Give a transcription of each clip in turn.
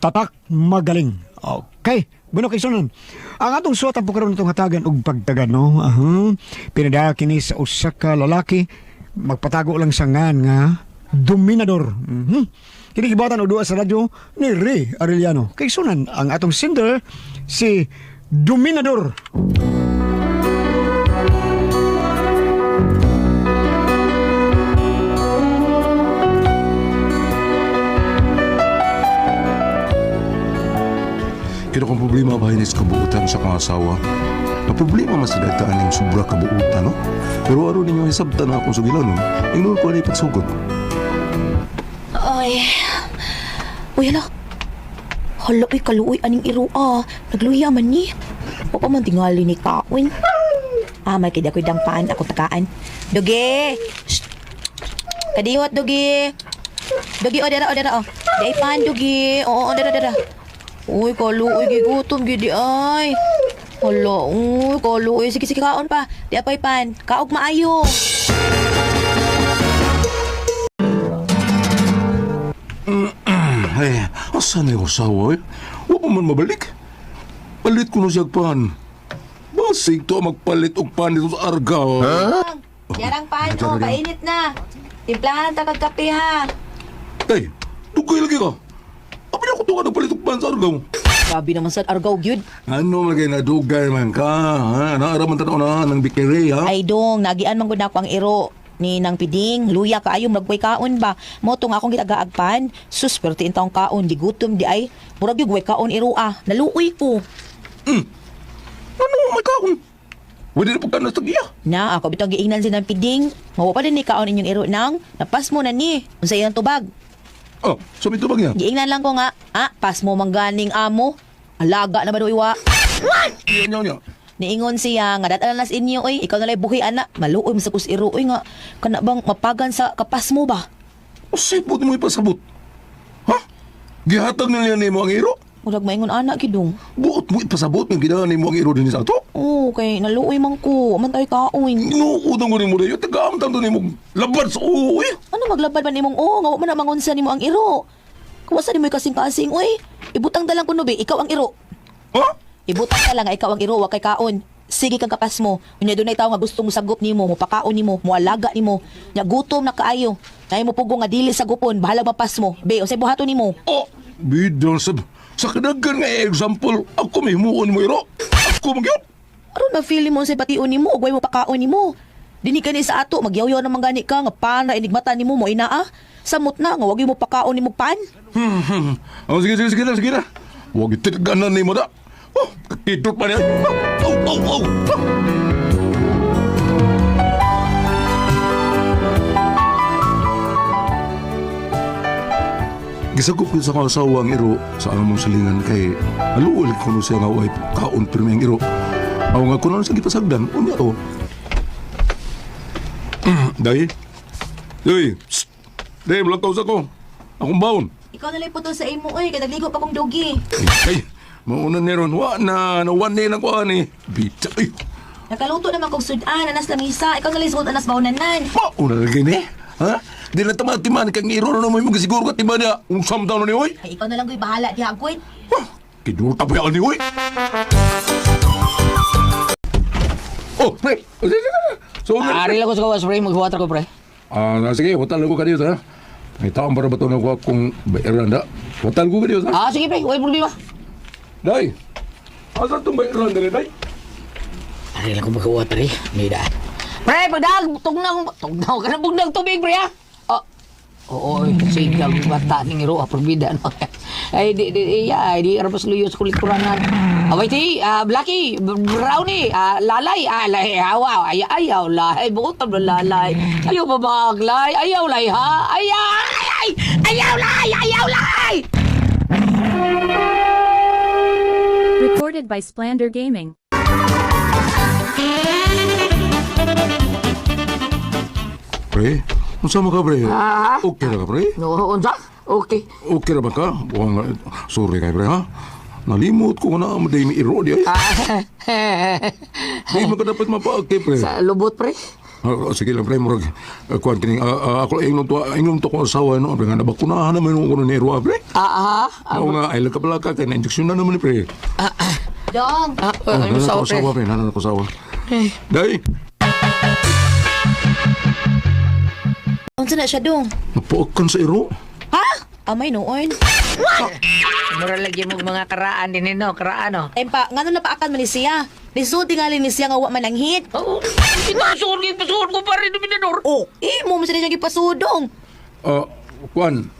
tatak magaling. Okay. Bueno kay sunan. Ang atong suwatan po karon itong hatagan og pagtagan no. Aha. Pinadaya kini sa usa ka lalaki magpatago lang sa ngan nga dominador. Mhm. Kini gibatan og duha sa radyo ni Ray Arellano. Kay sunan ang atong singer si Dominador. Kung problema ba hinis kabuutan sa kong asawa? Na problema mas dagtaan yung sobra kabuutan, no? Pero araw ninyo hisabtan na akong sugilan, no? Ingnon ko na ipagsugod. Ay. Uy, hala. Hala, uy, kaluoy, aning iro, ah. Nagluya man ni. O pa man tingali ni Kawin. Ah, may kida ko dang paan, ako takaan. Dugi! Kadiwat, Dugi! Dugi, o, dara, o, dara, o. Day paan, Dugi. Oo, o, dara, dara. Uy, kaluoy, gigutom, gidi, ay. Hala, uy, kaluoy. Sige, sige, kaon pa. Di apay pan. Kaog maayo. Ay, asan na yung asawa, eh? Wa pa man mabalik. Palit ko na siya pan. Basig to magpalit og pan dito sa argaw. Yarang pan, oh, painit na. Timplahan ta kag kape ha. Tay, tugay lagi ka. Apa niya ko to ka nagpalit og pan sa argaw? Grabe naman sa argaw gyud. Ano lagay na dugay man ka, ha? Naaraman tanaw na ng bikere, ha? Ay dong, nagian man gud nako ang iro ni nang piding luya kaayo magway kaon ba mo tong akong gitagaagpan sus pero tin taong kaon di gutom di ay murag gyud way kaon iro ah naluoy ko Ano may kaon? Pwede na pagkanas tagiya. na ako bitong giingnan si nang piding mawa pa din ni kaon inyong iro nang napas mo na ni unsa iyang tubag Sabi ito ba niya? giingnan lang ko nga ah pas mo mangganing amo alaga na ba do iwa Iyan niya niya. Niingon siya nga dadalan nas inyo oy ikaw nalay buhi ana maluoy mo sa kusiro oy nga kana bang mapagan sa kapas mo ba sipot mo ipasabot. Ha? Gihatag na niya ni mo ang iro? Murag maingon ana kidong Buot mo ipasabot ng ginahan ni mo ang iro din sa ato? Oo kay naluoy man ko man tayo kaoy Inuutang ko rin mo rin. Taga-amtang to ni mo labad sa uwi. Ano maglabad man imong oo nga wa man na mangunsa nimo ang iro Kawasa nimo kasing-kasing oy ibutang dalang kuno be ikaw ang iro Ha? Ibutang ka lang nga ikaw ang iro wa kay kaon Sige kang kapas mo. Unya dunay tawo nga gusto mo sagop nimo, mo pakaon nimo, mo alaga nimo. Nya gutom na kaayo. Nay mo pugo nga dili sa gupon, bahala mapas mo. Be, usay buhaton nimo. Oh, bidang sa... Sa kadagan nga example, ako may himuon mo iro. Ako magyot. Aron ba feeling mo sa patiun nimo ug way mo pakaon nimo? Dini kani sa ato magyawyaw naman gani ka nga pan ra inigmata nimo mo inaa. Samot na nga wag mo pakaon nimo pan. Hmm, hmm. Oh, sige, sige, sige na, sige na. Huwag ititganan ni mo da. Oh, kakidot pa niya. Oh, oh, oh, oh. Gisagop ko sa kasawa ang iro sa anong mong salingan kay aluwal ko no siya nga way kaon pirmi ang iro. Aw nga kuno sa gipasagdan, unya to. Dai. Dai. psst. Blakaw sa ko. Akong baon. Ikaw na lang putol sa imo oy kay nagligo pa kong dogi. Ay, mauna ni ron. Wa na, nawan ni lang ko ani. Bita, ay. Nakaluto naman kog sudan anas lamisa. Ikaw na lang suot anas baunanan. Mauna lagi ni. Ha? Di na tama timan kang iro na mo siguro ka timan niya. Unsam daw na ni, oy. Ay ikaw na lang goy bahala di agwid. Kinuta pa yan ni, oy. Oh, pre. Sige, sige, sige. So, Ari lang ko sa kawas, pre. Mag-water ko, pre. Ah, sige, hotel ko kanito, ha? May taong para ba ito na ko kung bairanda? Hotel ko kanito, ha? Ah, sige, pre. Wala problema. Day, asa itong bairanda ni, day? Ari lang ko mag-water, eh. Nida. Pre, budag! Tugnaw! Tugnaw ka na bugnang tubig, pre, ha? Oh, Oo, kasi ikaw bata ning iro aprobida ah, no. Ay di di ya, ay di arpas luyos kulit kuranan. Away ti, ah, uh, Blacky, Brownie, uh, Lalay, ah, lay, awa, ay, ayaw, lay, bukot pa lalay. Ayaw ba ba, lay, ayaw, lay, ha? Ayaw, ay, ayaw, lay, ayaw, lay! Recorded by Splander Gaming. Pre, unsa mo ka, pre? Ah. Okay na ka, pre? No, unsa? Okay. Okay ra ba ka? Buwang, sorry kay pre, ha? Nalimot ko na mo day mi iro di ay. Ah, Di mo ka dapat mapaake, pre. sa lubot, pre. Ah, sige lang, pre, murag, uh, kuhan kining, ah, ah, ako lang to, ingnon to ko asawa, no, pre, nga nabakunahan naman yung kuno ni Ero, pre. Ah, ah, Oo nga, ay lang ka pala ka, kaya na-injection na naman, ni pre. Dong. ah, Oh, ah, nanan sa ko asawa, pre, nanan ko asawa. Day, Unsa na siya dong? napuakan sa Ero. Ha? Amay noon. Mura lagi mo mga karaan din no, karaan no. Ay pa, ngano na paakan man ni siya? Nisulti nga ni siya nga wa man ang hit. Oo, pinasuon ko, pasuon ko pa rin, Dominador. Oh, eh mo man siya siyang ipasudong. Ah, kuhan, ano, ku-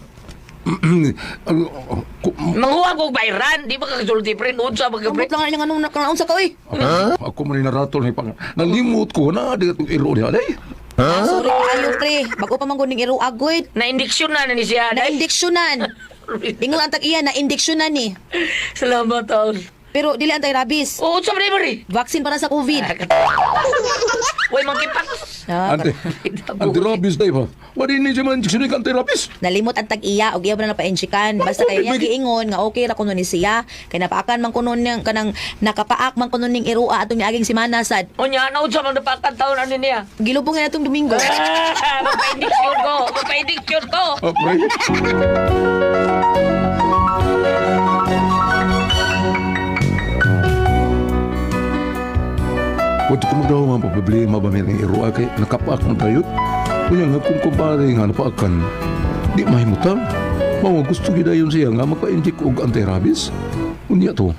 Manguha ko bayran, di ba kakasulti, pre? Noon sa mga pre. Lang nga nung nakalaon sa ka, oy. ako man naratol ni pang nalimot ko na di atong iro niya day. Ah, Sorry kayo, pre. Bago pa man guning iro agoy. Na-indiksyon na na ni siya. Na indiksyonan. Ingon ang tag iya na indiksyonan ni. Salamat, Tol. Pero dili antay rabies. Oo, sa pre. Vaccine para sa COVID. Uy, mangkipak. Ah, Ante, anti-rabies day ba? Wadi ni siya man ni anti-rabies. Nalimot ang tag iya og iya na napainsikan. Basta kay niya giingon nga okay ra kuno ni siya. Kay napaakan man kuno niyang kanang nakapaak man kuno ning irua atong niaging semana sad. O niya, naon sa mga napakan taon ano niya? Gilubong nga natong Domingo. Mapa-indiksyon ko, mapa-indiksyon ko. Ah, Wadi ko magdaw mga problema ba may iro kay nakapaak ng tayo. Kunya nga kung kumpare nga napaakan, di mahimutang. Mao gusto gid ayon siya nga magpa-inject og anti-rabies. Unya to.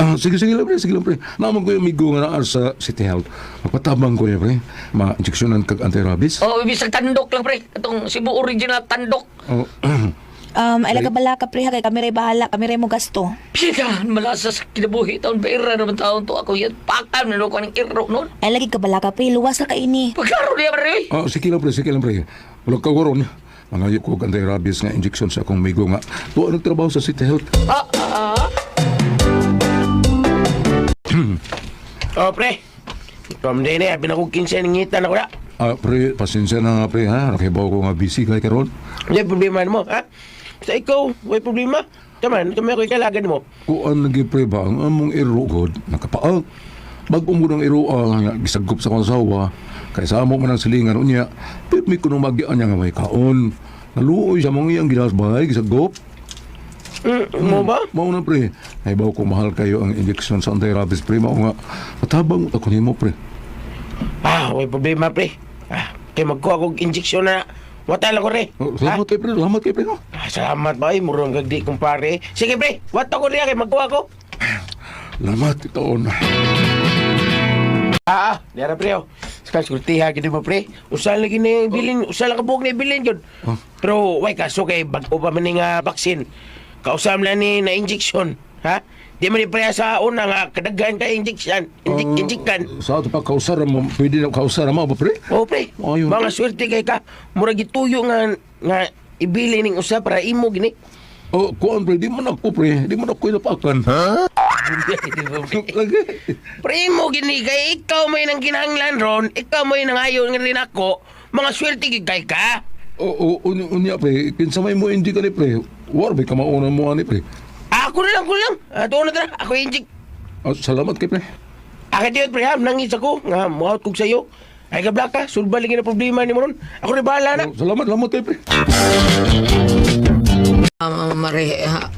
Ah, sige sige lang pre, sige lang pre. Naman ko yung amigo nga naa sa City Health. Magpatabang ko niya pre. Ma-injectionan kag anti-rabies. Oh, bisag tandok lang, pre. Itong Cebu original tandok. Oh, Um, ay ka bala ka pre ha kay kami ray bahala, kami ray mo gasto. Pinahan, malasas kinabuhi taon. Pera naman taon to. Ako yan, pakan na ko ng iro noon. Ay lagi ka bala ka pre, luwas ra ka ini. Pagkaro niya, pre. Ah, sige lang pre, sige lang pre. Wala ka waron. Mangayo ko ang anti-rabies nga injection sa akong migo nga. Tuwa nagtrabaho sa City Health. Ah, ah, ah. Oh, pre. From day na, pinakong kinsa ng ngitan ako na. Ah, pre, pasensya na nga pre ha. Nakibaw ko nga busy kay karon. Hindi problema mo, ha? Sa ikaw, may problema. Taman, kami ako ikalagan mo. Kuan lagi pre ba ang among iro god nakapaang. Bagong mo ng iro ah, nga gisagop sa kong asawa. Kay sa amo man ang silingan unya. Pirmi ko nung magian niya nga may kaon. Naluoy sa mga iyang gilas bahay gisagop. Mm, mo ba? Mao na pre. Nahibaw ko mahal kayo ang injection sa anti-rabies pre. Mao nga. Matabang ako nimo pre. Ah, may problema, pre. Ah, kay magkuha kong injeksyon na wata lang ko, re. Oh? Salamat kay pre. Salamat kay pre. no? Salamat ba, ay, murong gagdi, kumpare. Sige, pre, wata ko riya, kay magkuha ko. Salamat itoon. Ah, ah, dara, pre, oh. Ska, skultiha, gini mo, pre. Usan lagi ni bilin, usan lang kabuok ni bilin, yun. Huh? Pero, way, kaso kay bago pa man nga vaksin. Kausam na ni na injection, ha? Di man ni pre sa una nga kadaghan ka injection, injek, Ah, injektan. Sa ato pa kausara mo, pwede na kausara mo ba pre? Oh, pre. Ayun. Mga swerte kay ka. Murag gituyo nga nga ibili ning usa para imo gini. Oh, kuan pre, di man ako pre, di man ako inapakan. Ha? Lagi. Pre imo gini kay ikaw may nang kinahanglan ron, ikaw may nang ayo nga rin ako. Mga swerte gid kay ka. O, o, unya, unya pre, kinsa may mo hindi ka ni pre. War ba ka mauna mo ani pre? Ako na lang ko lang. Ato na tara, ako injik. Oh, salamat kay pre. Akin diyon pre ha, nangis ako nga muhot kog sayo. Ay ka, sulba lagi na problema ni mo ron. Ako rin bahala na. Oh, salamat, salamat kay pre. Ah, Mare, ah,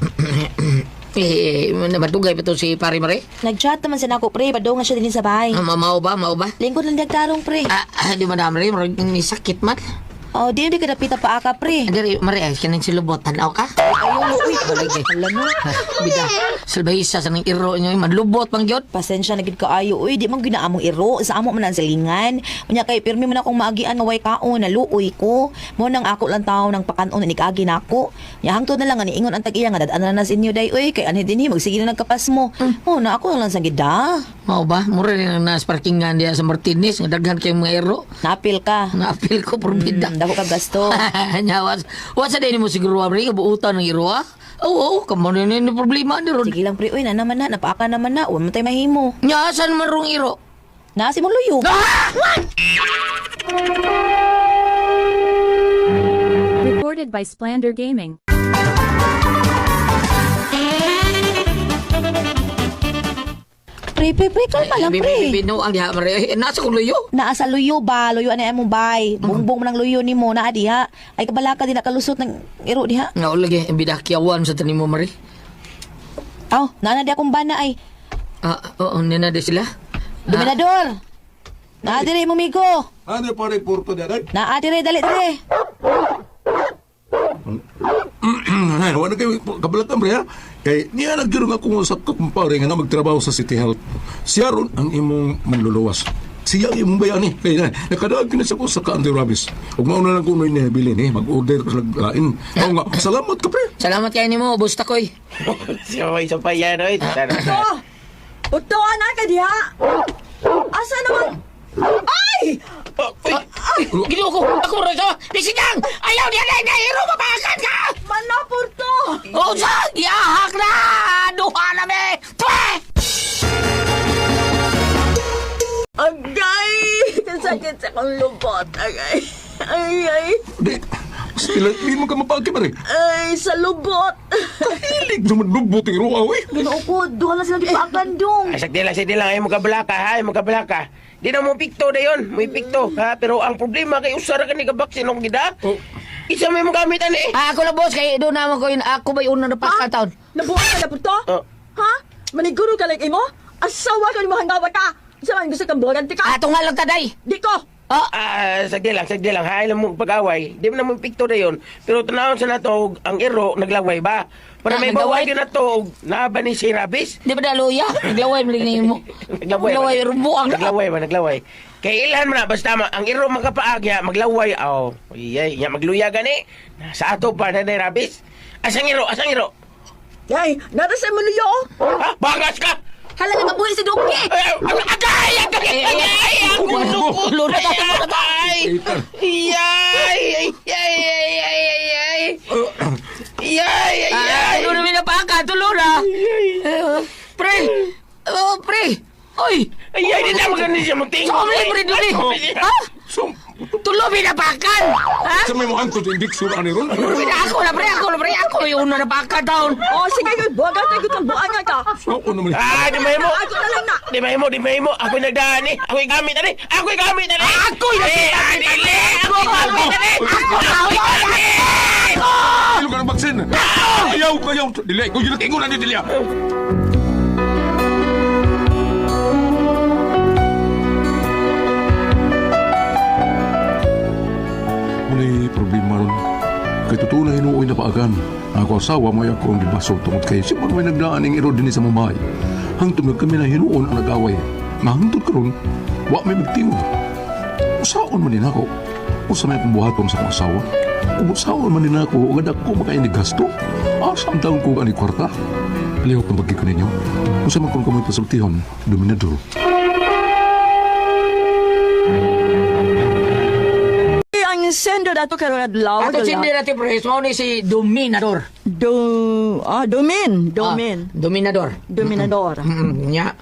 eh, matugay pa to si Pari Mare? Nag-chat naman siya nako pre, padong na siya din sa bahay. Ah, ma- mao ba, mao ba? Lingkod lang dagtarong pre. Ah, ah, di madam Mare, marag ni sakit man. Oh, di di ka napita pa aka pre. Dari, Mare, ay, kanang silubot, tanaw ka? Uy. Balagi. Alam mo. Bida, salbahisa sa nang iro nyo, madlubot pang. Pasensya na gid kaayo uy, di man ginaamong iro sa amo man ang silingan. Unya kay pirmi man akong maagian nga way kaon naluoy ko. Mo nang ako lang tawo nang pakanon ni kaagi nako. Nya hangtod na lang nga niingon ang tag-iya nga dadan na sa inyo day uy kay anhi dinhi magsige na nagkapas mo. Mo na ako lang sa gida. Mao ba? Mura rin ang nas parkingan diya sa Martinez, nga daghan kayong mga iro. Napil ka. Naapil ko, probida. Mm, dako ka gasto. Nyawas. Wasa din mo siguro, Mare, kabuutan ng iro, ah? Oo, oo, kamo na ni problema ni Rod. Sige lang pre, uy na naman na napaaka naman na. Wa man tay mahimo. Nyasan man rong iro? Na si mong luyo. Recorded by Splander Gaming. Pre, pre, pre, kalma lang, pre. Bino ang diha Maria. Eh, Nasa kong luyo. Naa sa luyo ba? Luyo ano mong bay. Bungbong mo ng luyo ni mo, naa diha. Ay kabalaka din nakalusot ng iro diha. Nga ulagi, ang bidakyawan sa tanim mo, Marie. Aw, naa na di akong bana ay. Ah, oo, nina di sila. Dominador! Naa dire mo migo. Ano pa rin porto daday? Naa dire dali dire. Ay, wala kayo kabalatan bre ha. Kay niya nagdirong ako sa kumpare nga magtrabaho sa City Health. Siya ron ang imong manluluwas. Siya ang imong bayani. Kay na, nakadaag ka na sa ko sa ka-anti-rabies. Huwag mauna lang kunoy niya bilin eh. Mag-order sa lain. Oo nga, salamat ka pre. Salamat kayo ni mo, busta ko'y. Sabay sa payan, oy. Sana. Utuan na ka diha. Asa naman? Ay! Gino ko, ako rin ka. Bisidang! Ayaw niya na inahiro, mabakan ka! Manapor to! O sa, yahak na! Duha na me! Twe! Agay! Kasakit sa kong lubot. Agay. Ay, ay. Di, sila, di mo ka mapagi pare. Ay, sa lubot. Hilig naman lubot yung ruaw eh. Ginoo ko, duha lang sila di pagandong. Ay, sakdi lang, sakdi lang. Ay, mo kabalaka, ha? Ay, mo kabalaka. Di na mo pikto na yun. Mo pikto, ha? Pero ang problema kay usara ka ni kabaksin ng gida. Oh. Isa may mo gamit, ani. Ah, ako na boss, kay doon naman ko yun. Ako ba yung una na pagkataon? Nabuhat ka na po to? Oh. Ha? Maniguro ka lang imo? Asawa ka ni mo ka. Isa man gusto kang buhagan ka. Ato nga lang taday. Di ko. Oh, Ah, sagdi lang, sagdi lang. Ha? Alam mo pag-away. Di mo na mo pikto na yun. Pero tanawon sa nato, ang iro, naglaway ba? Para Ah, may baway din na to, naaba ni si Rabis. di ba na luya? Naglaway mo rin mo. Naglaway. Naglaway, rumbuang na. Naglaway ba, naglaway. Kay ilhan mo na, basta ma, ang iro magkapaagya, maglaway, aw. Oh, iyay, ya, magluya gani. Sa ato pa na ni Rabis. Asang iro, asang iro. Ay, nara sa maluyo. Ha? Bangas ka! Hala nga mabuhi si Duki. Ay, agay! Agay! Agay! Ang gusto ko! Lura ka, lura ka. Ay! Yay! Ay! Ay! Ay! Ay! Ay! Ay! Yay! Ay! Ah, Ay! tulo na minapaka, tulo na. Eh, Pre! Oh, pre! Oy! Ay! Ay! Di na maganda siya mong tingin! Sumli, pre, duli! Ha? So, Tulo minapakan! Ha? sa may mga antod, hindi sura ni ron. Ako na, pre, ako na, pre, ako yung una na pagkataon. Oh, sige ko, buhagan tayo kutang buhagan ka. Ako naman. Ah! Di mahimo! Ako na lang na. Di mahimo! Di mahimo! Ako'y nagdaan eh! Ako'y gamit na eh! Ako'y gamit na eh! Ako'y gamit na eh! Ako'y gamit na eh! Ako'y gamit na Ilo ka ng baksin. Ayaw, ayaw. Dili, ko yun tingo na ni Dilia. Walay problema ron. Kay totoo na hinuoy na paagan. Ako asawa mo ako ang gibaso tungod kay si may nagdaan ng iro din sa mamay. Hangtod kami na hinuon ang nag-away. Mahangtod karon, wa may magtingo. Usaon man din ako. Usa may pambuhaton sa akong asawa. Kung usaon man din ako, agad ako makain gasto. Asam taon ko ani kwarta. Palihok na bagi ko ninyo. Kung sa man kong kamay pasultihon, dominador. Ay, sendo dato karon adlaw. Ato sindi natin, pre, so ni si Dominador. Do, ah, domin, domin. Ah, Dominador. Dominador. Nya.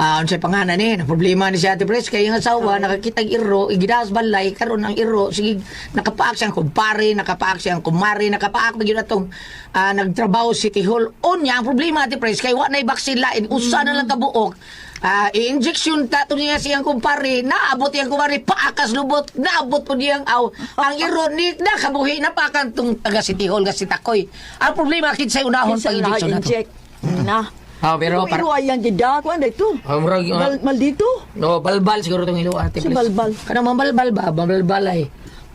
Ah, unsay pangalan ni? Problema ni si Ate Pres kay ang asawa nakakita ang iro, igidas balay karon ang iro sige nakapaak siyang kumpare, nakapaak siyang kumari, nakapaak ba gyud atong ah, nagtrabaho si Tihol. Unya ang problema Ate Pres kay wa nay baksin lain, usa na lang kabuok. Ah, i-injection tato niya siyang kumpare, naabot yang kumpare paakas lubot, naabot po niyang aw. Ang iro ni nakabuhi na pa kantong taga si Tihol nga si Takoy. Ang problema kid sa unahon pag na injection nato. inject. Na. Ah, pero para Pero ayang gida ko anday to. Ah, murag, ah, Mal, maldito. No, balbal siguro itong ilo ate. Si balbal. Kanang mga balbal ba? Balbal ay.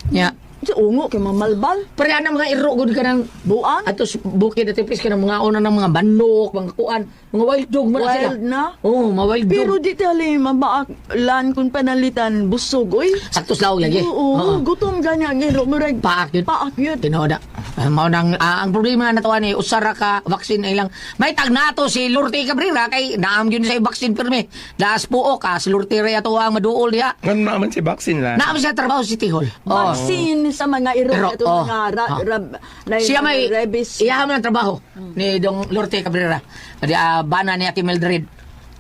Nya. Si ungo kay mamalbal. Pareha na mga iro gud ka ng Buang. ato bukid at pres ka ng mga una ng mga bandok, mga kuan, mga wild dog man sila. Wild na. Oo, oh, mga wild Pero dog. di tali mabaak lan kun panalitan busog oy. Saktos law lagi. Oo, gutom ganya ngiro murag Paak yun. paak yun. Tinoda. Uh, mao nang ah, ang problema na tuwa ni usara ka vaccine ay lang. May tag nato si Lurti Cabrera kay naam yun sa vaccine pirmi. Das puo ka si Lurti ray ato ang maduol diha. Ano naman si vaccine la? Naam siya trabaho si Tihol. Oh. Vaccine sa mga iro Iro, ito oh. mga ra, Ah. ra, na, siya may rabies. iya man trabaho ni Dong Lorte Cabrera. Di uh, bana ni Ate Mildred.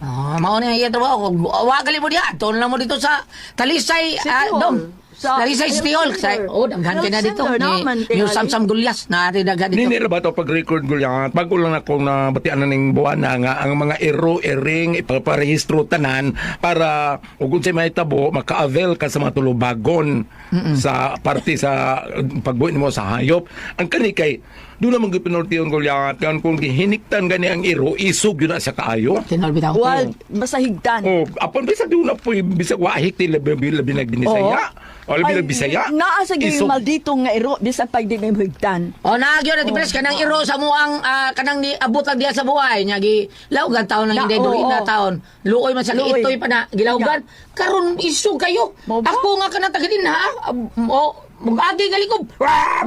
Ah, mao ni iya trabaho ko. Wagali mo diha. Tuon lang mo dito sa Talisay, City ah, Hall. Sa- Lagi sa Istihol. Sa, oh, daghan ka na dito. Ni, yung. Samsam Gulyas na ati daghan dito. Nini ba ito pag-record ko yan? Bago lang ako na batian na ning buwan na nga ang mga ero, ering, ipaparehistro tanan para ug kung may tabo, maka-avail ka sa mga tulubagon sa parte sa pagbuhin mo sa hayop. Ang kani kay, doon naman gipinultiyon ko yan, kan kung gihiniktan gani ang ero, isog yun na sa kaayo. Tinol bitaw. Wild, basta higdan. Oh, apon bisa doon na po bisag wahik ti labi labi nagbinisaya. O labi nagbisaya. Naa sa Isog. yung maldito nga iro, bisan pag di may higdan. O nagyo na tipres kanang iro sa muang ah, kanang ni abot lang diya sa buhay nya gi lawgan taon lang Na, hindi oo, na oo. taon. Luoy man sa Luoy. itoy pa na gilawgan. Karon isu kayo. Mo ba? Ako nga kanang tagadin ha. Mo Mugagi galikob.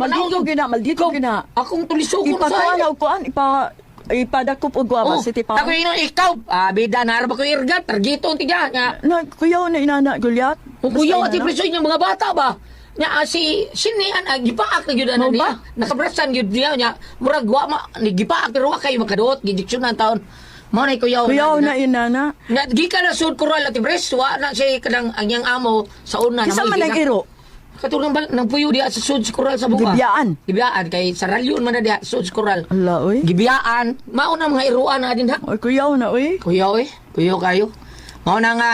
Maldito gina, maldito gina. Akong tulisok ko sa Ipatuanaw ko an, ipa ipadakop og guwa Oh, City Ako ino ikaw, ah, bida na ako irgat, targito ang tiga nga. Na kuyaw na inana Gulyat. Kung kuyaw at ipresoy ng mga bata ba? Nya ah, si sinian ah, gipaak na gyud ana niya. Nakabrasan gyud niya nya. Murag wa ma ni gipaak pero wa kayo makaduot gidiksyon ng taon. Mao na kuyaw. Kuyaw na inana. Nga gika na sud koral at ibres wa na si kadang ang amo sa una Kisa may man ang iro. Katulong ba nang puyo diha sa sud si koral sa buka. Gibiyaan. Gibiyaan kay sa ralyon man na diha sud si koral. Ala oy. Gibiyaan, mao na mga iruan na din ha. Oy kuyaw na oy. Kuya oy, kuya kayo. Mao na nga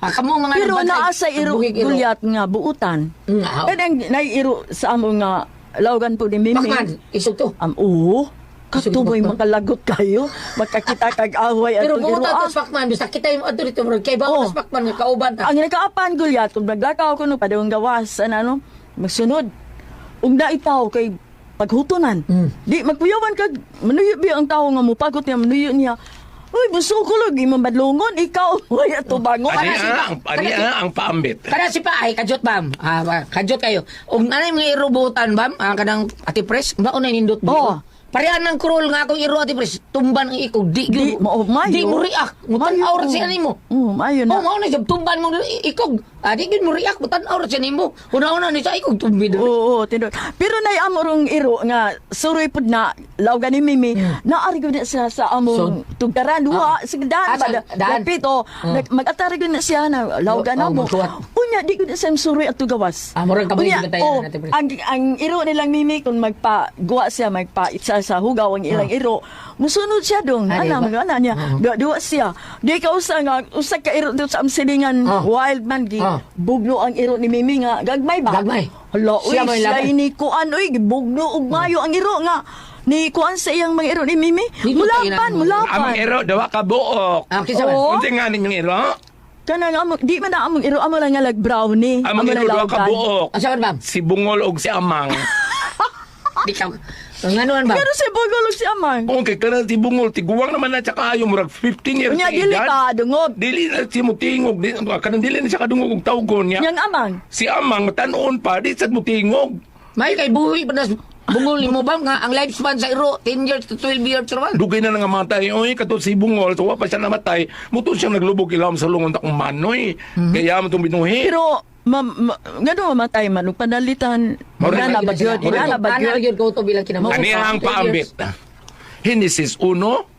ah, kamo mga Pero naa sa iro. Gulyat nga buutan. Nga. Eh ang nairo sa amo nga lawgan po ni Mimi. Bakman, isog to. Am oo. Katumoy Bakman. makalagot kayo. Makakita kag away at Pero ah. to Spakman, basta kita yung adto dito, bro. Kay ba Oh. oh. Spakman nga kauban ta. Ang nakaapan Gulyat kung naglakaw ko no padawang gawas ano ano magsunod. Ug naitaw kay paghutonan. Mm. Di magpuyawan kag manuyo bi ang tao nga mupagot niya manuyo niya. Uy, buso ko lagi mamadlongon ikaw. Uy, ato bangon. Ani Para si- ah, ang ani ah, ang paambit. Kada si pa ay kajot bam. Ah, kajot kayo. Og nanay mga irubutan bam, ang kanang ati pres, ba unay nindot mo. Oo. Parehan ng kurol nga akong iro ati pres, tumban ang ikog di Di, mo- mayo. Di mo riak. Mutan Mayo. aura siya nimo. Oo, mayo na. Oh, mao na jud tumban mo ikog. Ah, di gyud mo riak, mutan aura siya nimo. Una-una ni sa ikog tumbi do. Oo, tindog. Pero nay amorong iro nga suroy pud na lawgan ni Mimi. Naari gud na siya sa among tugaran duha Ah. sa daan Ah, sa ba daan. lapit o mag-atari gud na siya na lawgan Oh, na mo. magtuwat. Unya di gud siya suroy at tugawas. Ah, murag kabay gud tayo oh, na natin, ang ang iro nilang Mimi kung magpa guwa siya magpa itsa sa hugaw ang ilang iro. Musunod siya dong. Ah, Ana ba? mga ana niya. Oo. Duwa siya. Di ka usa nga usa ka iro dito sa amsilingan Ah. wild man gi Ah. bugno ang iro ni Mimi nga gagmay ba? Gagmay. Hala, uy, Siya may siya laban. ini kuan, uy, gibugno og mayo ang iro nga. Ni kuan sa iyang mga iro ni Mimi. Di mo tayo Mulapan, na- mulapan. Among ero dawa ka buok. Ah, kisa man. Oo. Unsa nga ninyong ero? Kana nga amo, di man na among iro, amo lang nga lag brownie. Among amo ero lang dawa ka lawgan. buok. Asa man bam? Si Bungol og si Amang. Di ka. Nganuan bam? Pero si Bogolog si Amang. Kung kay kana si Bungol tiguwang naman na tsaka ayo murag 15 years Unya sa dili ka dungob. Dili na si mutingog, di kanang dili na siya kadungog og tawgon niya. Yang Amang. Si Amang matanon pa di sad mutingog. May kay buhi pa nas bungol mo bam nga ang lifespan sa iro 10 years to 12 years naman. Dugay na nga matay. Oy, kato si Bungol, so wa pa siya namatay. Muto siya naglubog ilawom sa lungon takong manoy. Kaya mo itong binuhi. Pero ma, ma, ngano mamatay man ug panalitan. Ina na na bagyod, ina na. Ana gyud ko to bilang kinamo. Ani ang paambit. Genesis 1,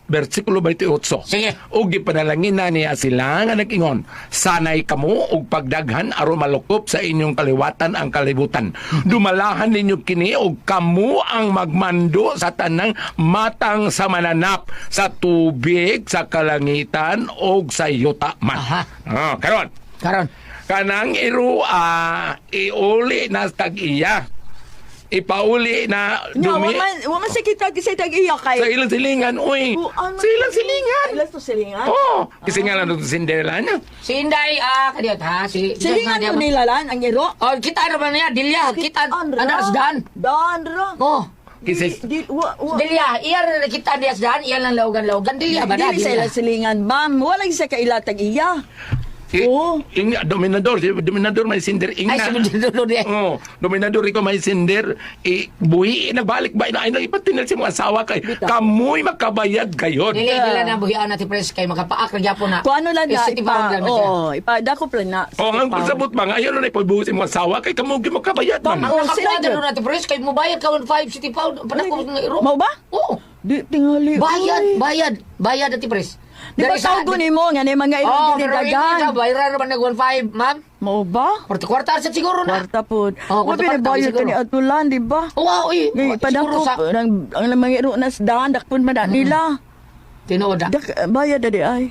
versikulo 28. Sige. Ug gipanalangin na niya sila nga nag-ingon, sanay kamo og pagdaghan aron malukop sa inyong kaliwatan ang kalibutan. Dumalahan ninyo kini og kamo ang magmando sa tanang matang sa mananap sa tubig, sa kalangitan og sa yuta man. Aha. Ah, karon. Karon. Kanang irua iuli na tag-iya. Ipauli na dumi man, wa man sa kita kasi tag-iya kay. sa ilang silingan, uy. Oh, ano- Sa ilang silingan. Ilang to silingan? Oh, kasi nga lang ito Cinderella niya. Si Inday ah kadiyot ha si Silingan ko nilalan ang iro. Oh, kita ano ba niya? Dilya, kita Andra. ano asdan. Dan ra. Oh, Kasi, Dilya, iyan na kita di asdan, iyan lang laugan-laugan. Dilya ba na? Dili sa ilang silingan, ma'am. Wala sa kailatag iya. I, Oo. ing, dominador, si dominador may sinder, ing Ay, na. sumudulo di. Oh, dominador ikaw may sinder, i, buhi, nagbalik ba, ina, ina, si mga asawa kay, Bita. kamoy makabayad kayo. Dili, dili na buhian natin pres kay makapaak na gyapon na. Kung ano lang na, pound ipa, siya. oh, ipadakop lang na. Oh, ang Pound. pagsabot ba, ngayon na ipabuhi si mga asawa kay kamoy makabayad man. Ang Oh, sila nakakuha dyan. na natin pres kay mubayad ka 1.5 city pound. Panak ko nga iro. Mau ba? Oo. Di tingali. Bayad, bayad, bayad ati pres. Di ba sa- tawag ni mo nga ni mga iro Oh, oh, pero dagan. sa bayaran naman nag 1.5, ma'am. Mo ba? Kwarta-kwarta sa siguro na. Kwarta po. Oh, Wa kwarta-kwarta bayad siguro. ka ni atulan, di ba? Oo, oh, uy. Ngay padang Siguro ko sa Mm. ang ang mga iro nas daan dakpon man nila. tinood na. Dak bayad dadi ay.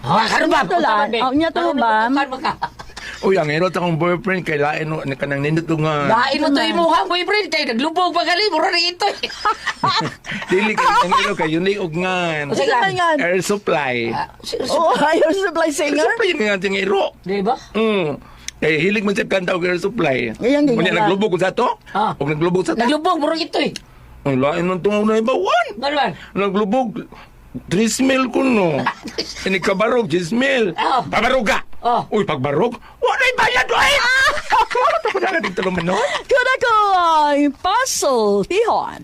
Ah, karon ba? Tulan. Oh, nya to, ma'am. Uy, ang erot akong boyfriend kay lain no ka nang nga. Lain mo to imuhang boyfriend kay naglubog pa gali mura rin ito. eh. Dili kay ang erot kay yun og nga. O sige. Man nga. Air supply. Ah, Oh, ayo supply Air singer. supply nga ating ero. Di ba? Mm. Eh, hilig man siya kanta og air supply. Ngayon, ganyan lang. naglubog ko sa to? Ah. Og naglubog sa to? Naglubog mura ito eh. Ang lain ng tungo na ibawan. Man? Naglubog. 3 mil ko no. Ini kabarog, 10 mil. Oh. Pabarog ka. Oh. Uy, pagbarog, wala bayad, uy! Ako na ka dito naman, no? Kada ko ay puzzle tihon.